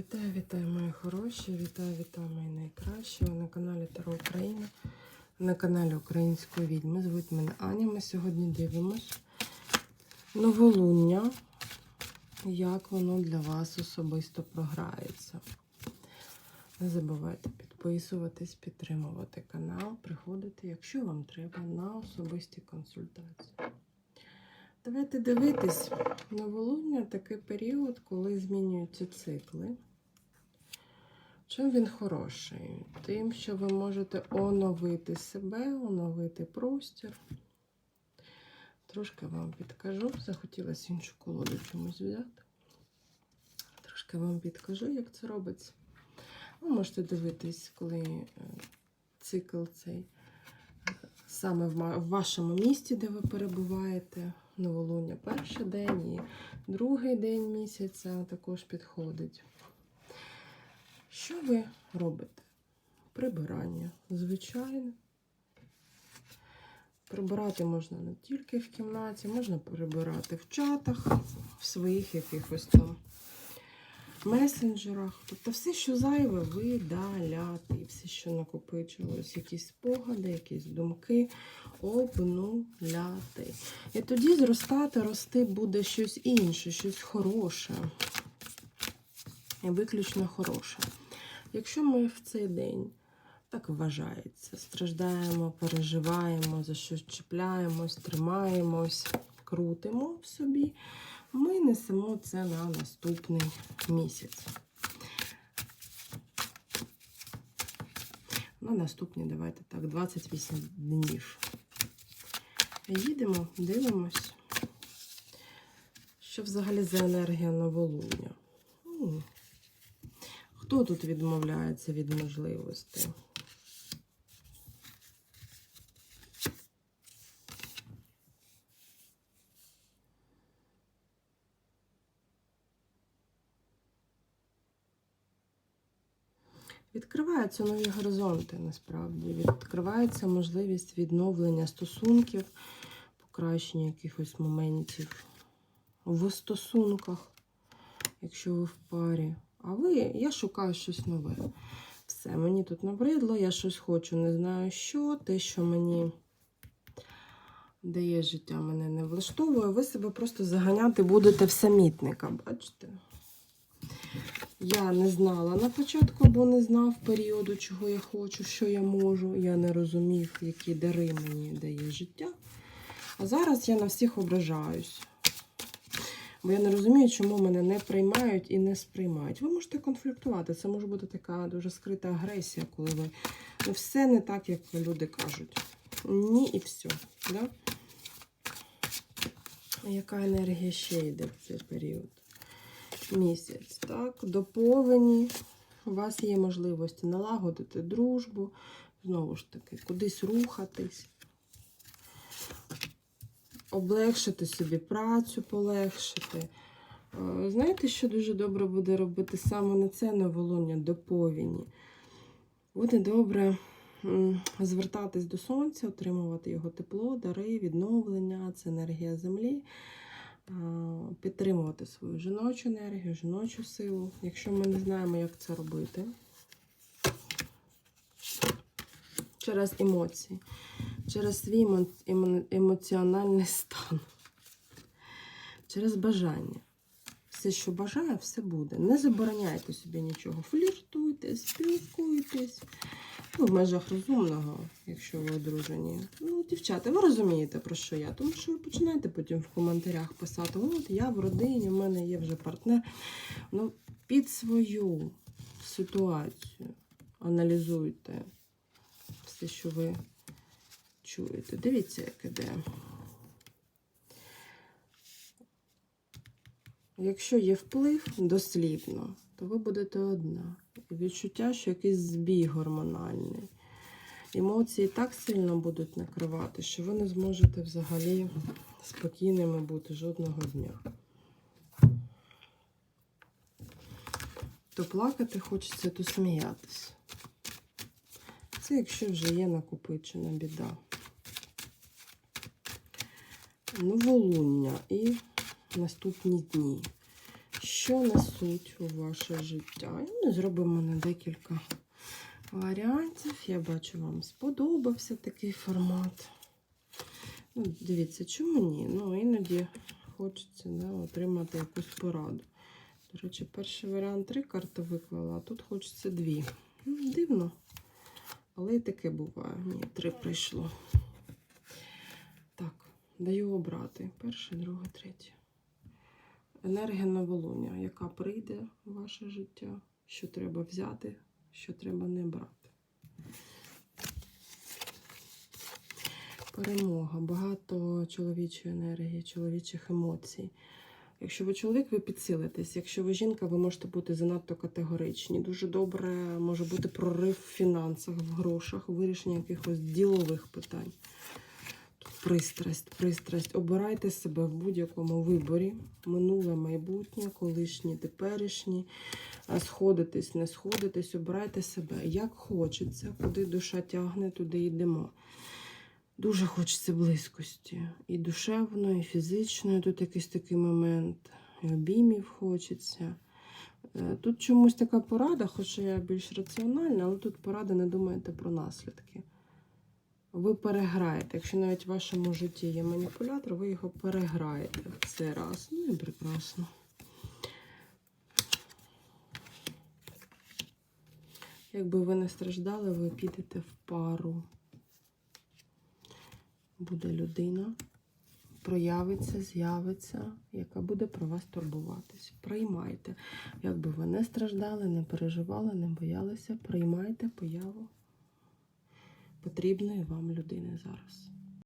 Вітаю, вітаю, мої хороші, вітаю, вітаю, мої найкращі. Ви на каналі Таро Україна, на каналі Української відьми. Звуть мене Аня. Ми сьогодні дивимось новолуння, як воно для вас особисто програється. Не забувайте підписуватись, підтримувати канал, приходити, якщо вам треба, на особисті консультації. Давайте дивитись. Новолуння такий період, коли змінюються цикли. Чим він хороший? Тим, що ви можете оновити себе, оновити простір. Трошки вам підкажу. Захотілося іншу колоду чомусь взяти. Трошки вам підкажу, як це робиться. Ви можете дивитись, коли е, цикл цей е, саме в вашому місті, де ви перебуваєте. Новолуння перший день і другий день місяця також підходить. Що ви робите? Прибирання, звичайно. Прибирати можна не тільки в кімнаті, можна прибирати в чатах, в своїх якихось там месенджерах. Тобто все, що зайве, видаляти. Все, що накопичилось, якісь спогади, якісь думки, обнуляти. І тоді зростати, рости буде щось інше, щось хороше. І виключно хороше. Якщо ми в цей день, так вважається, страждаємо, переживаємо, за щось чіпляємось, тримаємось, крутимо в собі, ми несемо це на наступний місяць. На наступні, давайте так, 28 днів. Їдемо, дивимось, що взагалі за енергія новолуння. Хто тут відмовляється від можливостей? Відкриваються нові горизонти насправді. Відкривається можливість відновлення стосунків, покращення якихось моментів в стосунках, якщо ви в парі. А ви, я шукаю щось нове. Все, мені тут набридло, я щось хочу, не знаю що. Те, що мені дає життя, мене не влаштовує. Ви себе просто заганяти будете в самітника, бачите? Я не знала на початку, бо не знав періоду, чого я хочу, що я можу. Я не розумів, які дари мені дає життя. А зараз я на всіх ображаюсь. Бо я не розумію, чому мене не приймають і не сприймають. Ви можете конфліктувати. Це може бути така дуже скрита агресія, коли ви ну, все не так, як люди кажуть. Ні, і все. Да? Яка енергія ще йде в цей період? Місяць, так, до повені. У вас є можливості налагодити дружбу, знову ж таки, кудись рухатись, облегшити собі працю, полегшити. Е, Знаєте, що дуже добре буде робити саме на це новолуння до повені? Буде добре звертатись до сонця, отримувати його тепло, дари, відновлення, це енергія землі. Е, Підтримувати свою жіночу енергію, жіночу силу. Якщо ми не знаємо, як це робити, через емоції, через свій емо- емо- емоціональний стан, через бажання. Все, що бажає, все буде. Не забороняйте собі нічого. Фліртуйте, спілкуйтесь. Ну, в межах розумного, якщо ви одружені. Ну, дівчата, ви розумієте, про що я. Тому що ви починаєте потім в коментарях писати: от я в родині, в мене є вже партнер. Ну, під свою ситуацію аналізуйте все, що ви чуєте. Дивіться, як іде. Якщо є вплив дослідно, то ви будете одна. Відчуття, що якийсь збій гормональний. Емоції так сильно будуть накривати, що ви не зможете взагалі спокійними бути жодного дня. То плакати хочеться, то сміятись. Це якщо вже є накопичена біда. Новолуння і наступні дні. що несуть у ваше життя. І ми зробимо на декілька варіантів. Я бачу, вам сподобався такий формат. Ну, дивіться, чому ні? Ну, іноді хочеться да, отримати якусь пораду. До речі, перший варіант три карти виклала, а тут хочеться дві. Дивно. Але і таке буває. Ні, три прийшло. Так, даю обрати. Перше, друге, третє. Енергія новолуння, яка прийде в ваше життя, що треба взяти, що треба не брати. Перемога, багато чоловічої енергії, чоловічих емоцій. Якщо ви чоловік, ви підсилитесь. Якщо ви жінка, ви можете бути занадто категоричні. Дуже добре може бути прорив в фінансах, в грошах, вирішення якихось ділових питань. Тут пристрасть, пристрасть. Обирайте себе в будь-якому виборі. Минуле, майбутнє, колишнє, теперішнє. А Сходитесь, не сходитесь, обирайте себе. Як хочеться, куди душа тягне, туди йдемо. Дуже хочеться близькості. І душевної, і фізичної. Тут якийсь такий момент. І обіймів хочеться. Е, Тут чомусь така порада, хоча я більш раціональна, але тут порада не думайте про наслідки. Ви переграєте. Якщо навіть в вашому житті є маніпулятор, ви його переграєте в цей раз. Ну і прекрасно. Якби ви не страждали, ви підете в пару буде людина, проявиться, з'явиться, яка буде про вас турбуватись. Приймайте. Якби ви не страждали, не переживали, не боялися, приймайте появу потрібної вам людини зараз.